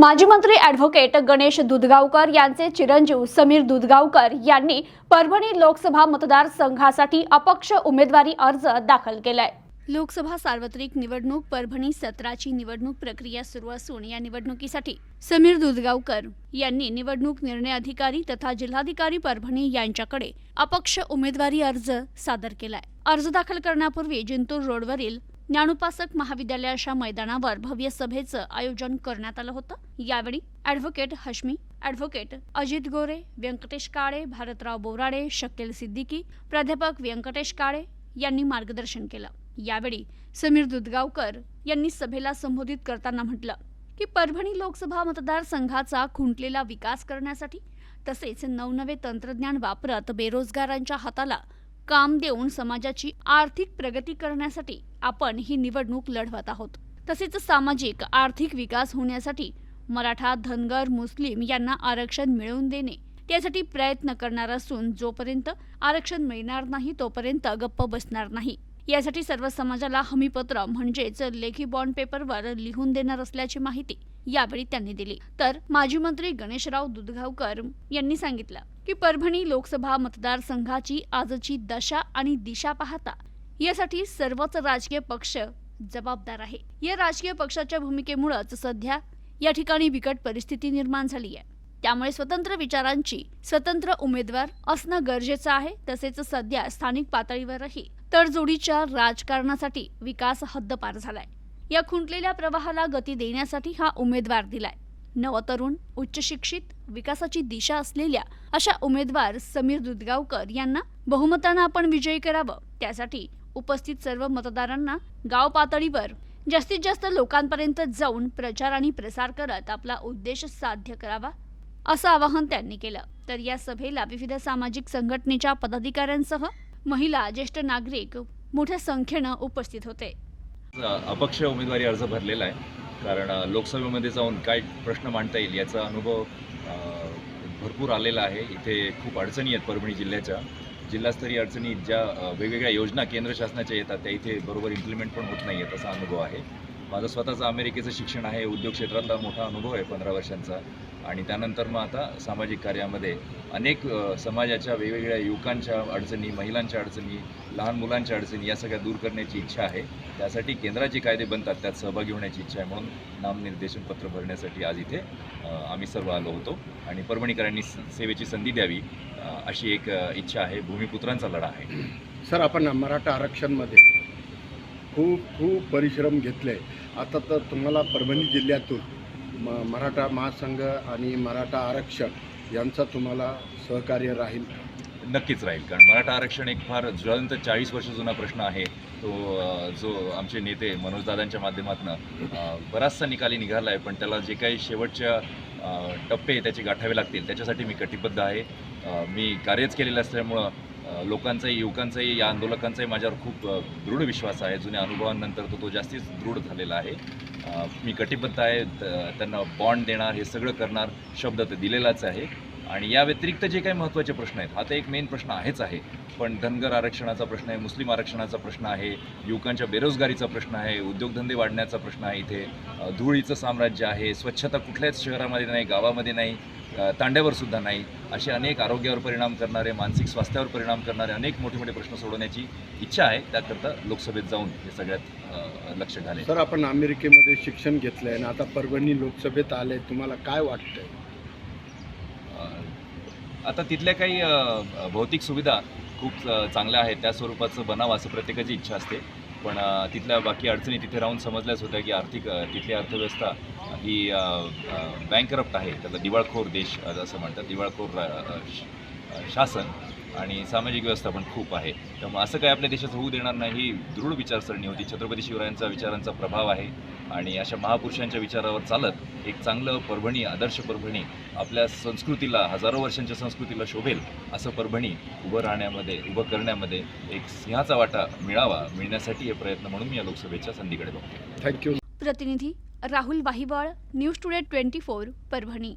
माजी मंत्री ॲडव्होकेट गणेश दुधगावकर यांचे चिरंजीव समीर दुधगावकर यांनी परभणी लोकसभा मतदारसंघासाठी अपक्ष उमेदवारी अर्ज दाखल केलाय. लोकसभा सार्वत्रिक निवडणूक परभणी सत्राची निवडणूक प्रक्रिया सुरू असून या निवडणुकीसाठी समीर दुधगावकर यांनी निवडणूक निर्णय अधिकारी तथा जिल्हाधिकारी परभणी यांच्याकडे अपक्ष उमेदवारी अर्ज सादर केलाय. अर्ज दाखल करण्यापूर्वी जिंतूर रोडवरील ज्ञानोपासक महाविद्यालयाच्या मैदानावर भव्य सभेचं आयोजन करण्यात आलं होतं. यावेळी ॲडव्होकेट हश्मी ॲडव्होकेट अजित गोरे व्यंकटेश काळे भारतराव बोराडे शकील सिद्दीकी प्राध्यापक व्यंकटेश काळे यांनी मार्गदर्शन केलं. यावेळी समीर दुधगावकर यांनी सभेला संबोधित करताना म्हटलं की परभणी लोकसभा मतदारसंघाचा खुंटलेला विकास करण्यासाठी तसेच नवनवे तंत्रज्ञान वापरत बेरोजगारांच्या हाताला काम देऊन समाजाची आर्थिक प्रगती करण्यासाठी आपण ही निवडणूक लढवत आहोत. तसेच सामाजिक आर्थिक विकास होण्यासाठी मराठा धनगर मुस्लिम यांना आरक्षण मिळवून देणे त्यासाठी प्रयत्न करणार असून जोपर्यंत आरक्षण मिळणार नाही तोपर्यंत गप्प बसणार नाही. यासाठी सर्व समाजाला हमीपत्र म्हणजेच लेखी बॉन्ड पेपरवर लिहून देणार असल्याची माहिती यावेळी त्यांनी दिली. तर माजी मंत्री गणेशराव दुधगावकर यांनी सांगितलं की परभणी लोकसभा मतदारसंघाची आजची दशा आणि दिशा पाहता यासाठी सर्वच राजकीय पक्ष जबाबदार आहे. या राजकीय पक्षाच्या भूमिकेमुळेच सध्या या ठिकाणी बिकट परिस्थिती निर्माण झाली आहे. त्यामुळे स्वतंत्र विचारांची स्वतंत्र उमेदवार असणं गरजेचं आहे तसेच सध्या स्थानिक पातळीवरही तडजोडीच्या राजकारणासाठी विकास हद्दपार झालाय. या खुंटलेल्या प्रवाहाला गती देण्यासाठी हा उमेदवार दिलाय. नवतरुण उच्च शिक्षित विकासाची दिशा असलेल्या अशा उमेदवार समीर दुधगावकर यांना बहुमतानं आपण विजयी करावं. त्यासाठी उपस्थित सर्व मतदारांना गाव पातळीवर जास्तीत जास्त लोकांपर्यंत जाऊन प्रचार आणि प्रसार करत आपला उद्देश साध्य करावा असं आवाहन त्यांनी केलं. तर या सभेला विविध सामाजिक संघटनेच्या पदाधिकाऱ्यांसह महिला ज्येष्ठ नागरिक मोठ्या संख्येनं उपस्थित होते. अपक्ष उमेदवारी अर्ज भरलेला आहे. कारण लोकसभेमध्ये जाऊन काय प्रश्न मांडता येईल याचा अनुभव भरपूर आलेला आहे. इथे खूप अडचणी आहेत परभणी जिल्ह्याच्या. जिल्हास्तरीय अडचणी ज्या वेगवेगळ्या योजना केंद्र शासनाच्या येतात त्या इथे बरोबर इम्प्लिमेंट पण होत नाही आहेत असा अनुभव आहे. माझं स्वतःचं अमेरिकेचं शिक्षण आहे उद्योग क्षेत्रातला मोठा अनुभव आहे पंधरा वर्षांचा. आणि त्यानंतर मग आता सामाजिक कार्यामध्ये अनेक समाजाच्या वेगवेगळ्या युवकांच्या अडचणी महिलांच्या अडचणी लहान मुलांच्या अडचणी या सगळ्या दूर करण्याची इच्छा आहे. त्यासाठी केंद्राचे कायदे बनतात त्यात सहभागी होण्याची इच्छा आहे म्हणून नामनिर्देशन पत्र भरण्यासाठी आज इथे आम्ही सर्व आलो होतो. आणि परभणीकरांनी स- सेवेची संधी द्यावी अशी एक इच्छा आहे. भूमिपुत्रांचा लढा आहे. सर आपण मराठा आरक्षणमध्ये खूप खूप परिश्रम घेतले. आता तर तुम्हाला परभणी जिल्ह्यातून म मराठा महासंघ आणि मराठा आरक्षण यांचा तुम्हाला सहकार्य राहील. नक्कीच राहील कारण मराठा आरक्षण एक फार ज्वलंत चाळीस वर्ष जुना प्रश्न आहे. तो जो आमचे नेते मनोजदादांच्या माध्यमातून बराचसा निकाली निघाला आहे पण त्याला जे काही शेवटच्या टप्पे त्याचे गाठावे लागतील त्याच्यासाठी मी कटिबद्ध आहे. मी कार्यच केलेलं असल्यामुळं लोकांचाही युवकांचाही या आंदोलकांचाही माझ्यावर खूप दृढ विश्वास आहे. जुन्या अनुभवांनंतर तो तो जास्तीच दृढ झालेला आहे. मी कटिबद्ध आहे. त- त्यांना बॉन्ड देणार हे सगळं करणार शब्द तर दिलेलाच आहे. आणि या व्यतिरिक्त जे काही महत्त्वाचे प्रश्न आहेत हा तर एक मेन प्रश्न आहेच आहे. पण धनगर आरक्षणाचा प्रश्न आहे मुस्लिम आरक्षणाचा प्रश्न आहे युवकांच्या बेरोजगारीचा प्रश्न आहे उद्योगधंदे वाढण्याचा प्रश्न आहे इथे. धुळीचं साम्राज्य आहे स्वच्छता कुठल्याच शहरामध्ये नाही गावामध्ये नाही तांड्यावरसुद्धा तांड्यावर सुद्धा नाही. असे अनेक आरोग्यावर परिणाम करणारे मानसिक स्वास्थ्यावर परिणाम करणारे अनेक मोठे मोठे प्रश्न सोडवण्याची इच्छा आहे. त्याकरता लोकसभेत जाऊन हे सगळ्यात लक्ष घाले सर आपण अमेरिकेमध्ये शिक्षण घेतलं आहे आणि आता परभणी लोकसभेत आले तुम्हाला काय वाटतंय? आता तिथल्या काही भौतिक सुविधा खूप चांगल्या आहेत त्या स्वरूपाचं बनावं असं प्रत्येकाची इच्छा असते. पण तिथल्या बाकी अडचणी तिथे राहून समजल्याच होत्या की आर्थिक तिथली अर्थव्यवस्था ही बँकरप्ट आहे. त्याला दिवाळखोर देश असं म्हणतात. दिवाळखोर श- शासन आणि सामाजिक व्यवस्था पण खूप आहे. त्यामुळे असं काही आपल्या देशात होऊ देणार नाही ही दृढ विचारसरणी होती. छत्रपती शिवरायांचा विचारांचा प्रभाव आहे आणि अशा महापुरुषांच्या विचारावर चालत एक चांगलं परभणी आदर्श परभणी आपल्या संस्कृतीला हजारो वर्षांच्या संस्कृतीला शोभेल असं परभणी उभं राहण्यामध्ये उभं करण्यामध्ये एक सिंहाचा वाटा मिळावा मिळण्यासाठी हे प्रयत्न म्हणून मी या लोकसभेच्या संधीकडे बघतो थँक्यू प्रतिनिधी Rahul Wahiwal news today twenty four Parbhani.